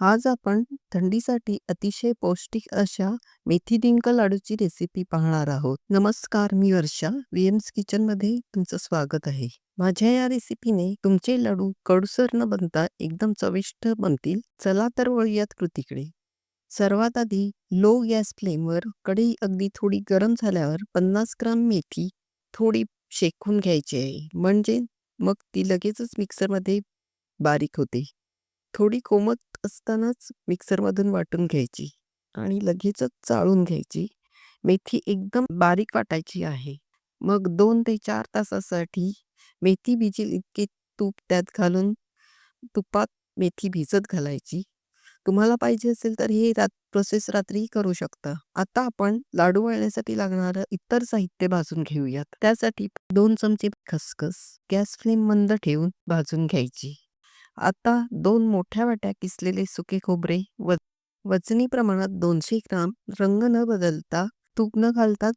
आज आपण थंडीसाठी अतिशय पौष्टिक अशा मेथी डिंक लाडूची रेसिपी पाहणार आहोत. नमस्कार मी वर्षा. व्हीएम्स किचनमध्ये तुमचं स्वागत आहे. माझ्या या रेसिपीने तुमचे लाडू कडूसर न बनता एकदम चविष्ट बनतील. चला तर वळूयात कृतीकडे. सर्वात आधी लो गॅस फ्लेमवर कढई अगदी थोडी गरम झाल्यावर पन्नास ग्राम मेथी थोडी शेकून घ्यायची आहे. म्हणजे मग ती लगेचच मिक्सरमध्ये बारीक होते. थोडी कोमट असतानाच मिक्सरमधून वाटून घ्यायची आणि लगेचच चाळून घ्यायची. मेथी एकदम बारीक वाटायची आहे. मग दोन ते चार तासासाठी मेथी भिजेल इतके तूप त्यात घालून तुपात मेथी भिजत घालायची. तुम्हाला पाहिजे असेल तर हे रात प्रोसेस रात्रीही करू शकता. आता आपण लाडू वळण्यासाठी लागणारं इतर साहित्य भाजून घेऊयात. त्यासाठी दोन चमचे खसखस गॅस फ्लेम मंद ठेवून भाजून घ्यायची. आता दोन मोठ्या वाट्या किसलेले सुके खोबरे व वजनी प्रमाणात दोनशे ग्राम रंग न बदलता तूप न घालताच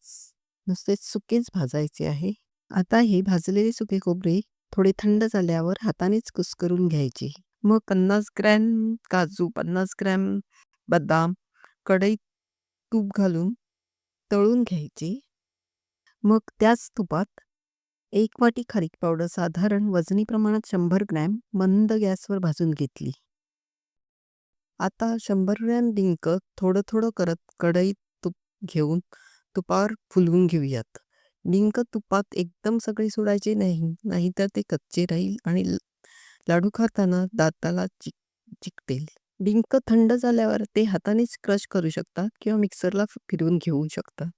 नुसते सुकेच भाजायचे आहे. आता हे भाजलेले सुके खोबरे थोडे थंड झाल्यावर हातानेच कुस्करून घ्यायचे. मग पन्नास ग्रॅम काजू पन्नास ग्रॅम बदाम कढईत तूप घालून तळून घ्यायचे. मग त्याच तुपात एक वाटी खारीक पावडर साधारण वजनी प्रमाणात शंभर ग्रॅम मंद गॅसवर भाजून घेतली. आता शंभर ग्रॅम डिंक थोडं थोडं करत कढईत तूप घेऊन तुपावर फुलवून घेऊयात. डिंक तुपात एकदम सगळे सोडायचे नाही नाहीतर ते कच्चे राहील आणि लाडू खाताना दाताला चिक चिकटेल. डिंक थंड झाल्यावर ते हातानेच क्रश करू शकता किंवा मिक्सरला फिरवून घेऊ शकता.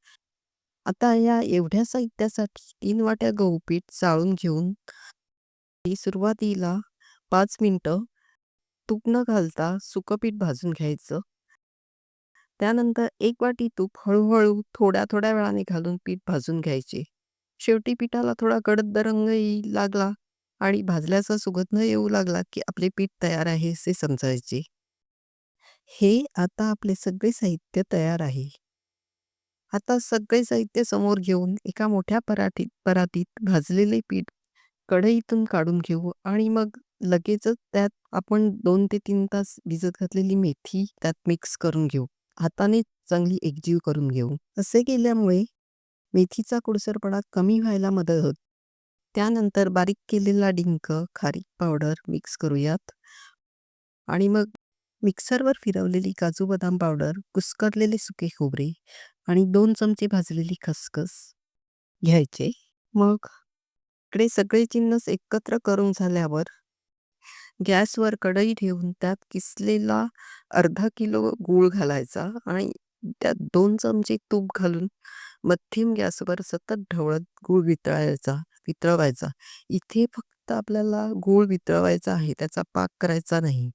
आता या एवढ्या साहित्यासाठी तीन वाट्या गहू पीठ चाळून घेऊन सुरुवातीला पाच मिनटं तूप न घालता सुकं पीठ भाजून घ्यायचं. त्यानंतर एक वाटी तूप हळूहळू थोड्या थोड्या वेळाने घालून पीठ भाजून घ्यायचे. शेवटी पिठाला थोडा गडद रंग येईल लागला आणि भाजल्याचा सुगंध येऊ लागला की आपले पीठ तयार आहे असे समजायचे. हे आता आपले सगळे साहित्य तयार आहे. आता सगळे साहित्य समोर घेऊन एका मोठ्या पराठीत परातीत भाजलेले पीठ कढईतून काढून घेऊ आणि मग लगेचच त्यात आपण दोन ते तीन तास भिजत घातलेली मेथी त्यात मिक्स करून घेऊ. हाताने चांगली एकजीव करून घेऊ. असे केल्यामुळे मेथीचा कुडसरपणा कमी व्हायला मदत होत. त्यानंतर बारीक केलेला डिंक खारीक पावडर मिक्स करूयात. आणि मग मिक्सरवर फिरवलेली काजू बदाम पावडर कुस्करलेले सुके खोबरे आणि दोन चमचे भाजलेली खसखस घ्यायचे. मग इकडे सगळे जिन्नस एकत्र करून झाल्यावर गॅसवर कढई ठेवून त्यात किसलेला अर्धा किलो गूळ घालायचा आणि त्यात दोन चमचे तूप घालून मध्यम गॅसवर सतत ढवळत गूळ वितळायचा वितळवायचा. इथे फक्त आपल्याला गूळ वितळवायचा आहे त्याचा पाक करायचा नाही.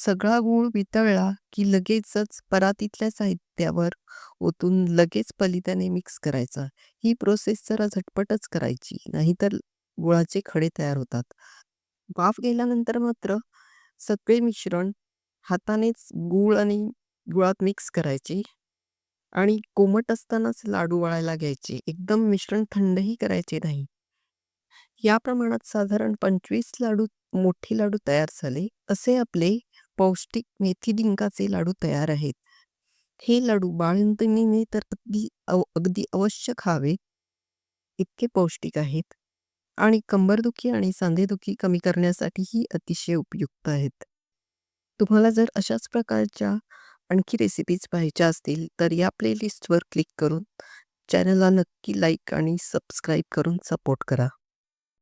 सगळा गूळ वितळला की लगेचच परातीतल्या साहित्यावर ओतून लगेच पलित्याने मिक्स करायचा. ही प्रोसेस जरा झटपटच करायची नाहीतर गुळाचे खडे तयार होतात. वाफ गेल्यानंतर मात्र सगळे मिश्रण हातानेच गूळ आणि गुळात मिक्स करायचे आणि कोमट असतानाच लाडू वळायला घ्यायचे. एकदम मिश्रण थंडही करायचे नाही. या प्रमाणात साधारण पंचवीस लाडू मोठे लाडू तयार झाले. असे आपले पौष्टिक मेथी डिंकाचे लाडू तयार आहेत. हे लाडू बाळंतिणीने तर अगदी अगदी अवश्य खावे. इतके पौष्टिक आहेत. आणि कंबरदुखी आणि सांधेदुखी कमी करण्यासाठीही अतिशय उपयुक्त आहेत. तुम्हाला जर अशाच प्रकारच्या आणखी रेसिपीज पाहायच्या असतील तर या प्लेलिस्टवर क्लिक करून चॅनलला नक्की लाईक आणि सबस्क्राईब करून सपोर्ट करा.